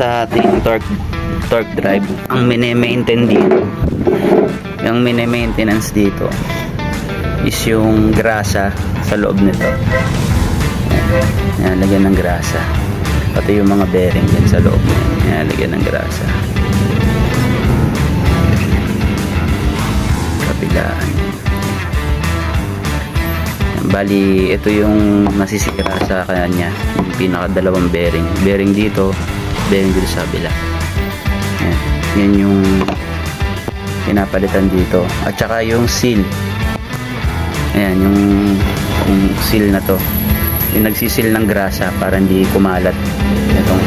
sa ating torque torque drive. Ang mini-maintain dito yung mini-maintenance dito is yung grasa sa loob nito. Yan, lagyan ng grasa. Pati yung mga bearing din sa loob yan, lagyan ng grasa. Kapilaan. Bali ito yung nasisira sa kanya yung pinakadalawang bearing. Bearing dito dito sa kabila. Yan, yan yung pinapalitan dito. At saka yung seal. Ayan yung, yung seal na to. Yung nagsisil ng grasa para hindi kumalat. Itong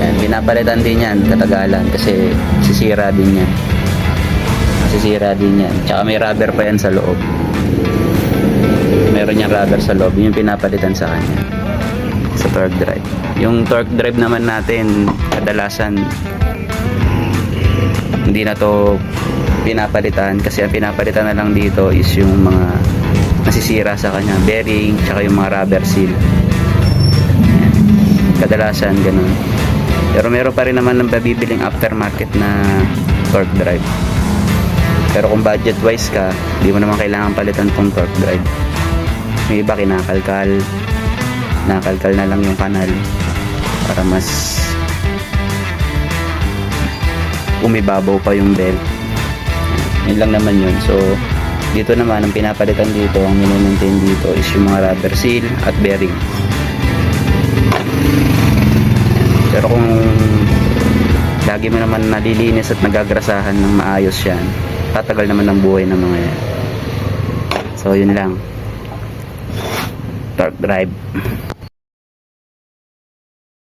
yan, pinapalitan din yan katagalan kasi sisira din yan. Sisira din yan. Tsaka may rubber pa yan sa loob. Meron yung rubber sa loob. Yun yung pinapalitan sa kanya sa torque drive. Yung torque drive naman natin kadalasan hindi na to pinapalitan kasi ang pinapalitan na lang dito is yung mga nasisira sa kanya bearing tsaka yung mga rubber seal. Kadalasan ganun. Pero meron pa rin naman ng babibiling aftermarket na torque drive. Pero kung budget wise ka di mo naman kailangan palitan tong torque drive. May iba kinakalkal nakalkal na lang yung kanal para mas umibabaw pa yung belt yun lang naman yun. So dito naman ang pinapalitan dito ang minimaintain dito is yung mga rubber seal at bearing. Pero kung lagi mo naman nalilinis at nagagrasahan ng maayos yan tatagal naman ang buhay ng mga yan. So yun lang. Torque drive